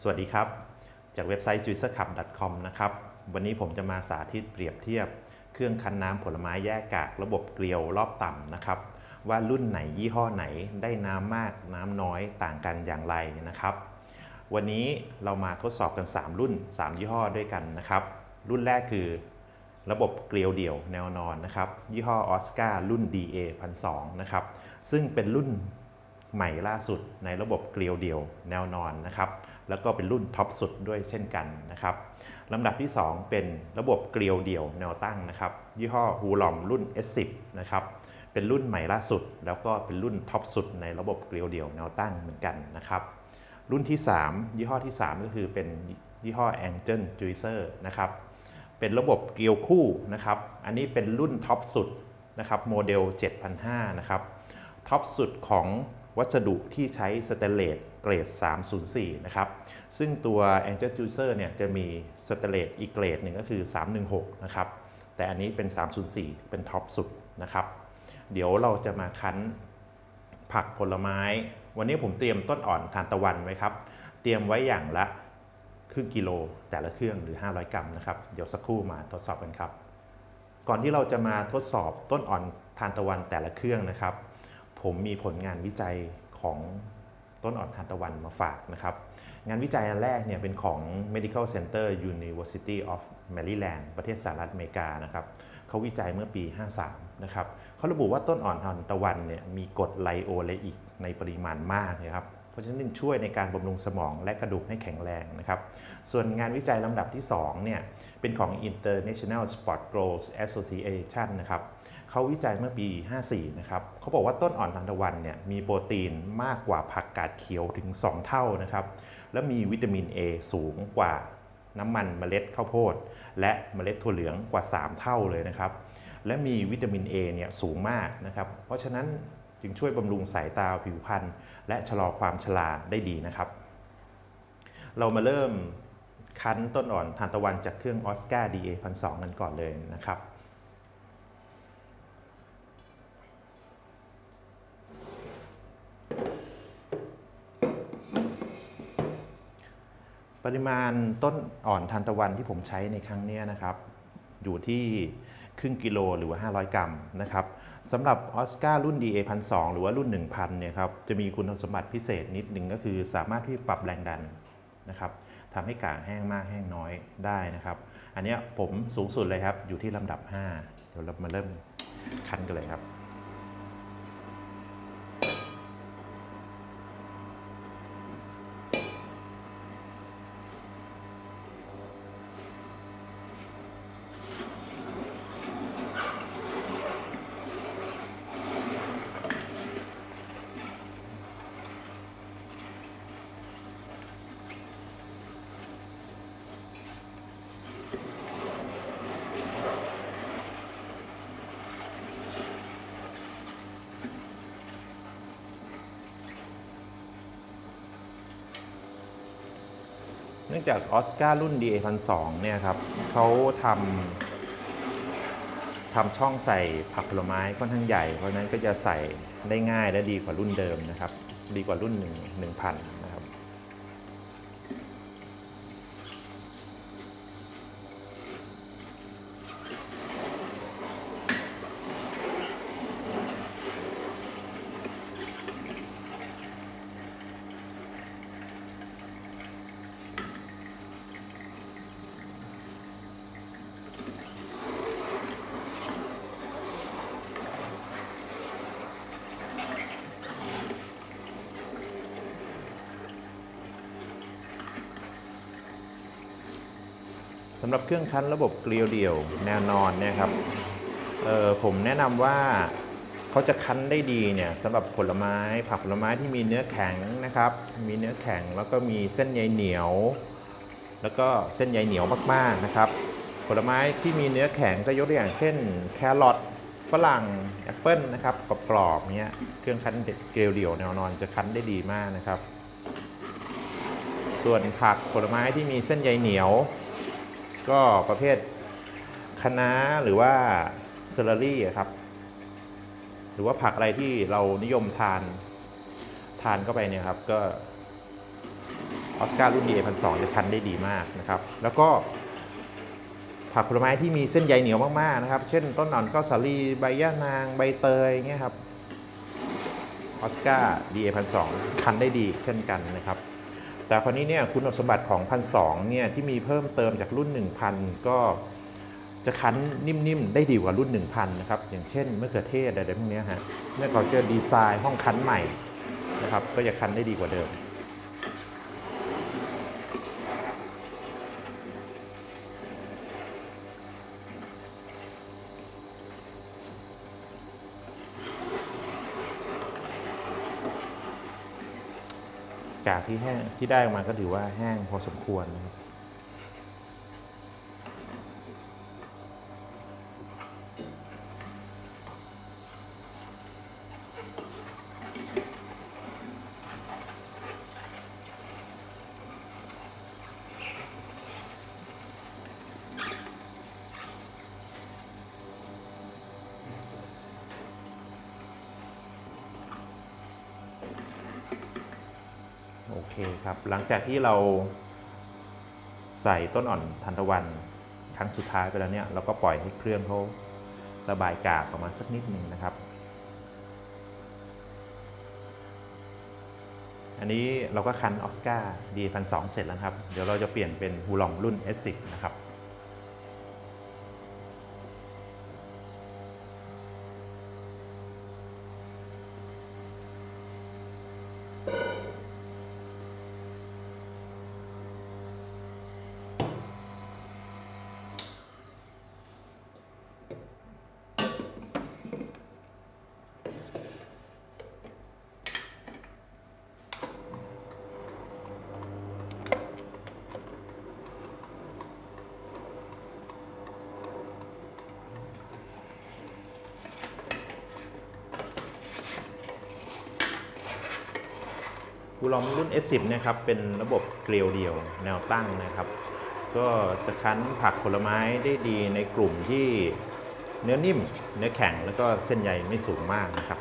สวัสดีครับ จากเว็บไซต์ juicercup.com นะครับ วันนี้ผมจะมาสาธิตเปรียบเทียบ เครื่องคั้นน้ำผลไม้แยกกากระบบเกลียวรอบต่ำนะครับ ว่ารุ่นไหนยี่ห้อไหนได้น้ำมากน้ำน้อยต่างกันอย่างไรนะครับ วันนี้เรามาทดสอบกัน 3 รุ่น 3 ยี่ห้อด้วยกันนะครับ รุ่นแรกคือระบบเกลียวเดี่ยวแนวนอนนะครับ ยี่ห้อออสการ์รุ่น DA 1002นะครับ ซึ่งเป็นรุ่นใหม่ล่าสุดในระบบเกลียวเดี่ยวแนวนอนนะครับ แล้วก็เป็นรุ่นท็อปสุดด้วยเช่นกันนะครับลำดับที่ 2 เป็นระบบเกลียวเดี่ยวแนวตั้งนะครับ ยี่ห้อฮูลอมรุ่น S10 นะครับเป็นรุ่นใหม่ล่าสุด แล้วก็เป็นรุ่นท็อปสุดในระบบเกลียวเดี่ยวแนวตั้งเหมือนกันนะครับรุ่นที่ 3 ยี่ห้อที่ 3 ก็คือเป็นยี่ห้อ Angel Juicer นะครับเป็นระบบเกลียวคู่นะครับอันนี้เป็นรุ่นท็อปสุดนะครับโมเดล 7005 นะครับท็อปสุดของวัสดุที่ใช้สเตนเลส เกรด 304 นะครับ ซึ่งตัว Angel Juicer เนี่ยจะมีสเตเลสอีกเกรดหนึ่งก็คือ 316 นะครับ แต่อันนี้เป็น 304 เป็นท็อปสุดนะครับ เดี๋ยวเราจะมาคั้นผักผลไม้ วันนี้ผมเตรียมต้นอ่อนทานตะวันไว้ครับ เตรียมไว้อย่างละครึ่งกิโลแต่ละเครื่องหรือ 500 กรัมนะครับ เดี๋ยวสักครู่มาทดสอบกันครับ ก่อนที่เราจะมาทดสอบต้นอ่อนทานตะวันแต่ละเครื่องนะครับ ผมมีผลงานวิจัยของ ต้นอ่อนทานตะวันมาฝากนะครับ งานวิจัยอันแรกเนี่ยเป็นของ Medical Center University of Maryland ประเทศสหรัฐอเมริกานะครับเขาวิจัยเมื่อปี 53 นะครับเขาระบุว่าต้นอ่อนทานตะวันเนี่ยมีกรดไลโอเลอิกในปริมาณมากนะครับเพราะฉะนั้นช่วยในการบำรุงสมองและกระดูกให้แข็งแรงนะครับ ส่วนงานวิจัยลำดับที่2เนี่ยเป็นของ International Sport Growth Association นะครับ เขาวิจัยเมื่อปี 54 นะครับเขาบอกว่าต้นอ่อนทานตะวันเนี่ยมีโปรตีนมากกว่าผักกาดเขียวถึง 2 เท่านะครับ และมีวิตามิน A สูงกว่าน้ำมันเมล็ดข้าวโพด และเมล็ดถั่วเหลืองกว่า 3 เท่าเลยนะครับ และมีวิตามิน A เนี่ยสูงมากนะครับ เพราะฉะนั้นจึงช่วยบำรุงสายตาผิวพรรณและชะลอความชราได้ดีนะครับ เรามาเริ่มคั้นต้นอ่อนทานตะวันจากเครื่องออสการ์ DA 1002กันก่อนเลยนะครับ ปริมาณต้นอ่อนทานตะวันที่ผมใช้ในครั้งนี้นะครับ อยู่ที่ครึ่งกิโลหรือว่า 500 กรัมนะครับสำหรับออสการ์รุ่น DA 1002หรือว่ารุ่น 1000เนี่ยครับจะมีคุณสมบัติพิเศษนิดหนึ่งก็คือสามารถที่ปรับแรงดันนะครับทำให้กากแห้งมากแห้งน้อยได้นะครับ อันนี้ผมสูงสุดเลยครับ อยู่ที่ลำดับ 5 เดี๋ยวเรามาเริ่มคั้นกันเลยครับ นื่องจากออสการ์รุ่น DA 1 2 0 0เนี่ยครับเขาทำทำช่องใส่ผักผลไม้ค่อนข้างใหญ่ เพราะนั้นก็จะใส่ได้ง่ายและดีกว่ารุ่นเดิมนะครับ ดีกว่ารุ่น 1 1 0 0 0ำหรับเครื่องคั้นระบบเกลียวเดี่ยวแนวนอนเนี่ยครับออผมแนะนำว่าเขาจะคั้นได้ดีเนี่ยสำหรับผลไม้ผักผลไม้ที่มีเนื้อแข็งนะครับ มีเนื้อแข็งแล้วก็มีเส้นใยเหนียว แล้วก็เส้นใยเหนียวมากๆนะครับ ผลไม้ที่มีเนื้อแข็งก็ยกตัวอย่างเช่น แครอทฝรั่งแอปเปิลนะครับกรอบๆเนี้ยเครื่องคั้นเกลียวเดี่ยวแนวนอนจะคั้นได้ดีมากนะครับ ส่วนผักผลไม้ที่มีเส้นใยเหนียว ก็ประเภทคะน้าหรือว่าเซอร์รี่ครับ หรือว่าผักอะไรที่เรานิยมทานทานเข้าไปเนี่ยครับก็ออสการ์รุ่น DA พันสองจะคั้นได้ดีมากนะครับ แล้วก็ผักผลไม้ที่มีเส้นใยเหนียวมาก ๆ นะครับ เช่นต้นอ่อนข้าวสาลีใบย่านาง ใบเตยเงี้ยครับออสการ์ DA พันสองคั้นได้ดีเช่นกันนะครับ แต่คราวนี้เนี่ยคุณสมบัติของพันสเนี่ยที่มีเพิ่มเติมจากรุ่น 1000 ก็จะคั้นนิ่มๆ ได้ดีกว่ารุ่น 1000 นะครับ อย่างเช่นมะเขือเทศอะไรพวกนี้ฮะเมื่อเขาเจอดีไซน์ห้องคั้นใหม่นะครับ ก็จะคั้นได้ดีกว่าเดิม กากที่แห้งที่ได้ออกมาก็ถือว่าแห้งพอสมควรนะครับ เคครับ หลังจากที่เราใส่ต้นอ่อนทันตะวันครั้งสุดท้ายไปแล้วเนี่ยเราก็ปล่อยให้เครื่องเขาระบายกากออกมาสักนิดหนึ่งนะครับ อันนี้เราก็คันออสการ์ดีพันสเสร็จแล้วครับ เดี๋ยวเราจะเปลี่ยนเป็นฮูลองรุ่น S10 นะครับ คูลองรุ่น S10 นะครับเป็นระบบเกลียวเดียวแนวตั้งนะครับ ก็จะคั้นผักผลไม้ได้ดีในกลุ่มที่เนื้อนิ่ม เนื้อแข็งแล้วก็เส้นใยไม่สูงมากนะครับ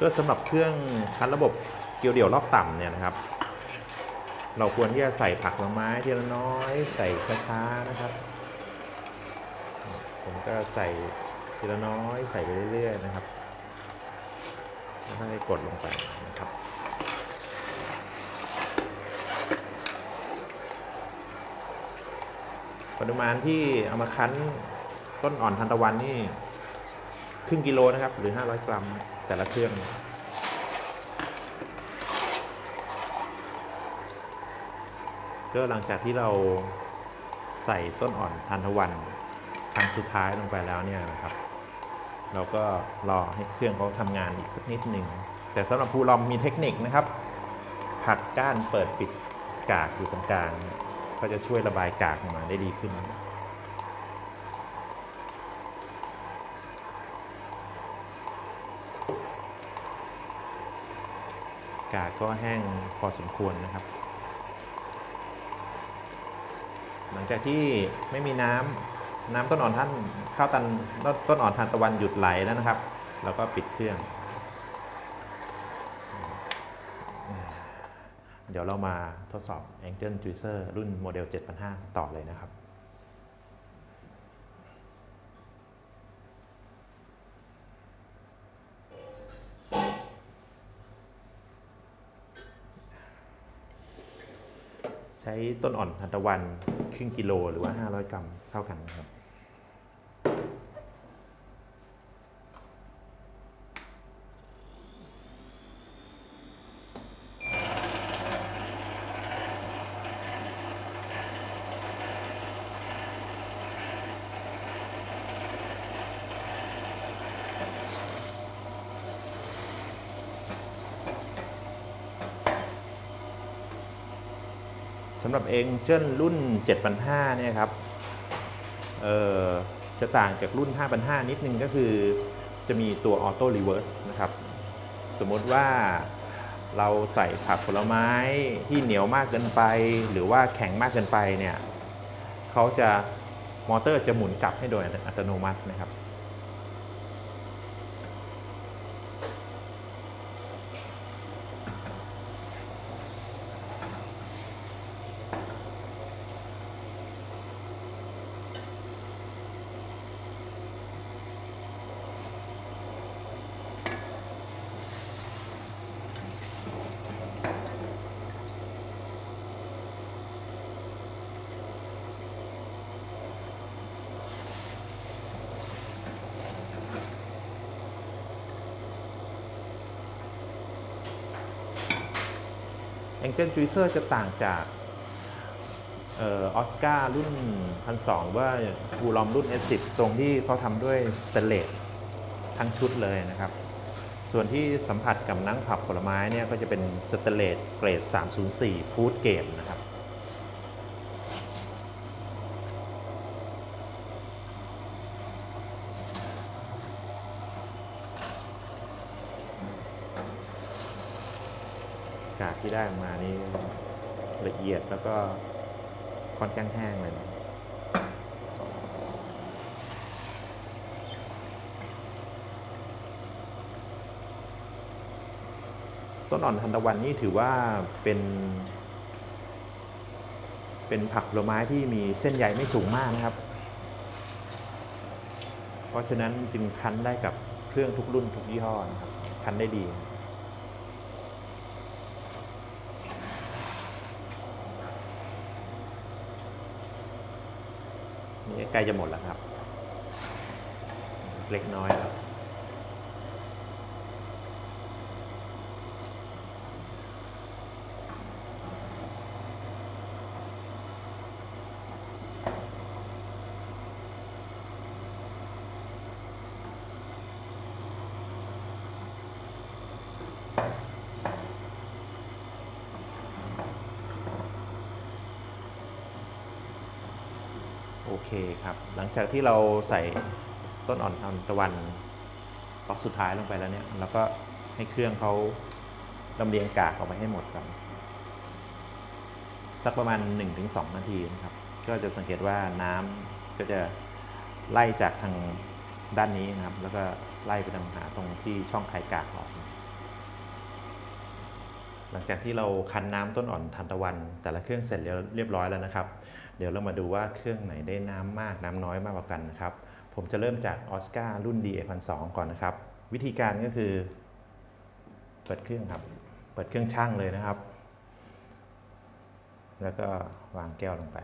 ก็สำหรับเครื่องคัดระบบเกลียวเดี่ยวรอบต่ำเนี่ยนะครับ เราควรที่จะใส่ผักผลไม้ทีละน้อย ใส่ช้าๆนะครับ ผมก็ใส่ทีละน้อยใส่ไปเรื่อยๆนะครับแล้วค่อยกดลงไปนะครับปริมาณที่เอามาคั้นต้นอ่อนทันตะวันนี่ ครึ่งกิโลนะครับ หรือ 500 กรัม แต่ละเครื่อง ก็หลังจากที่เราใส่ต้นอ่อนทานตะวันครั้งสุดท้ายลงไปแล้วเนี่ยนะครับ เราก็รอให้เครื่องเขาทำงานอีกสักนิดหนึ่ง แต่สำหรับภูลอมมีเทคนิคนะครับ ผักก้านเปิดปิดกากอยู่ตรงกลาง ก็จะช่วยระบายกากออกมาได้ดีขึ้น ก็แห้งพอสมควรนะครับ หลังจากที่ไม่มีน้ำน้ำต้นอ่อนท่านข้าวตันต้นอ่อนทานตะวันหยุดไหลแล้วนะครับเราก็ปิดเครื่อง เดี๋ยวเรามาทดสอบ Angle Juicer รุ่นโมเดล7005ต่อเลยนะครับ ใช้ต้นอ่อนทันตะวันครึ่งกิโลหรือว่า 500 กรัมเท่ากันครับ สำหรับเองเจิ้นรุ่น 7,500เนี่ยครับเออจะต่างจากรุ่น 5,500 นิดนึงก็คือจะมีตัวออโต้รีเวิร์สนะครับ สมมติว่าเราใส่ผักผลไม้ที่เหนียวมากเกินไป หรือว่าแข็งมากเกินไปเนี่ยเขาจะมอเตอร์จะหมุนกลับให้โดยอัตโนมัตินะครับ Angle Juicer จะต่างจากออสการ์รุ่น1,200ว่าบูลอมรุ่น S10 ตรงที่เขาทำด้วยสเตเลสทั้งชุดเลยนะครับ ส่วนที่สัมผัสกับนั่งผับผลไม้เนี่ยก็จะเป็นสเตเลสเกรด 304 ฟู้ดเกรดนะครับ กากที่ได้ออกมานี่ละเอียดแล้วก็ค่อนข้างแห้งเลยนะต้นอ่อนทันตะวันนี่ถือว่าเป็น เป็นผักผลไม้ที่มีเส้นใยไม่สูงมากนะครับ เพราะฉะนั้นจึงคั้นได้กับเครื่องทุกรุ่นทุกยี่ห้อนะครับ คั้นได้ดี ใกล้จะหมดแล้วครับ เล็กน้อยครับ เคครับ หลังจากที่เราใส่ต้นอ่อนทานตะวันตอกสุดท้ายลงไปแล้วเนี่ยเราก็ให้เครื่องเขาลำเลียงกากออกไปให้หมดครับสักประมาณ 1-2 นาทีนะครับ ก็จะสังเกตว่าน้ำก็จะไล่จากทางด้านนี้นะครับ แล้วก็ไล่ไปทางหาตรงที่ช่องไข่กากออก หลังจากที่เราคั้นน้ำต้นอ่อนทานตะวัน แต่ละเครื่องเสร็จเรียบร้อยแล้วนะครับ เดี๋ยวเรามาดูว่าเครื่องไหนได้น้ำมากน้ำน้อยมากกว่ากันนะครับ ผมจะเริ่มจากออสการ์รุ่น DA 1 2ก่อนนะครับ วิธีการก็คือ เปิดเครื่องครับ เปิดเครื่องช่างเลยนะครับ แล้วก็วางแก้วลงไป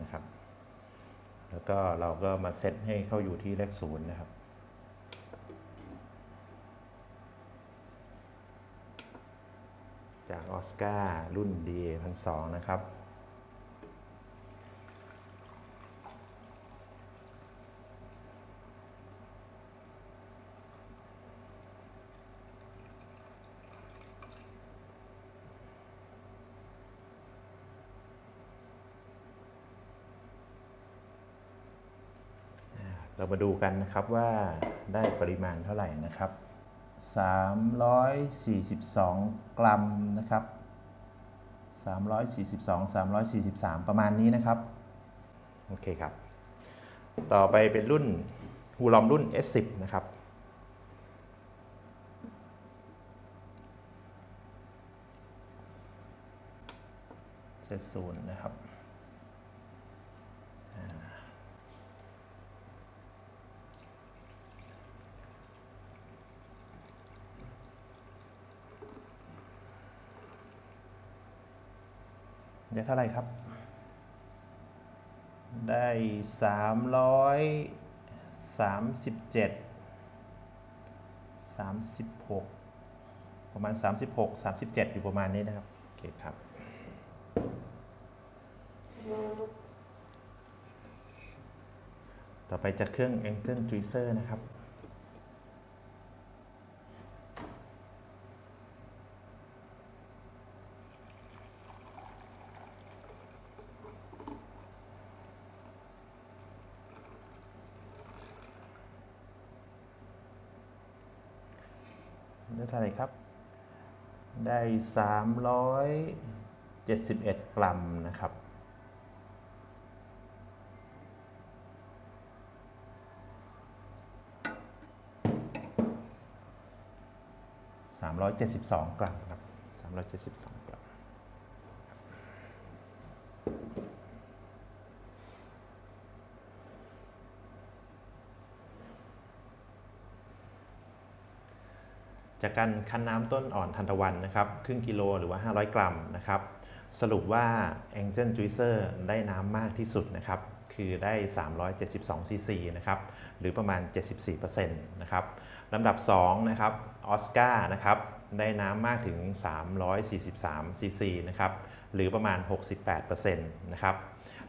นะครับ แล้วก็เราก็มาเซตให้เข้าอยู่ที่เลขศูนย์นะครับ จากออสการ์รุ่น DA 1 2 0 0นะครับ เรามาดูกันนะครับว่าได้ปริมาณเท่าไหร่นะครับ 342 กรัมนะครับ 342 343 ประมาณนี้นะครับ โอเคครับ ต่อไปเป็นรุ่นฮูลอมรุ่น S10 นะครับเจ็ดศูนย์นะครับ ได้เท่าไหร่ครับ ได้สามร้อยสามสิบเจ็ดสามสิบหกประมาณ 36 37 อยู่ประมาณนี้นะครับ โอเคครับ ต่อไปจากเครื่อง Angel Juicer นะครับ ได้เท่าไหร่ครับ ได้ 371 กรัมนะครับ 372 กรัมครับ372 กรัม จากการคั้นน้ำต้นอ่อนทันตะวันนะครับครึ่งกิโลหรือว่า 500 กรัมนะครับสรุปว่า Angel Juicer ได้น้ำมากที่สุดนะครับคือได้ 372 ซีซีนะครับหรือประมาณ 74%นะครับลำดับ2นะครับออสการ์นะครับได้น้ำมากถึง 343 ซีซีนะครับหรือประมาณ 68%นะครับ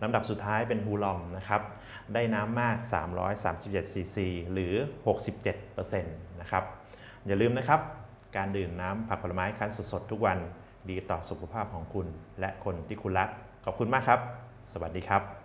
ลำดับสุดท้ายเป็นฮูลอมนะครับได้น้ำมาก 337 ซีซีหรือ 67%นะครับ อย่าลืมนะครับ การดื่มน้ำผักผลไม้คั้นสดๆทุกวันดีต่อสุขภาพของคุณ และคนที่คุณรัก ขอบคุณมากครับ สวัสดีครับ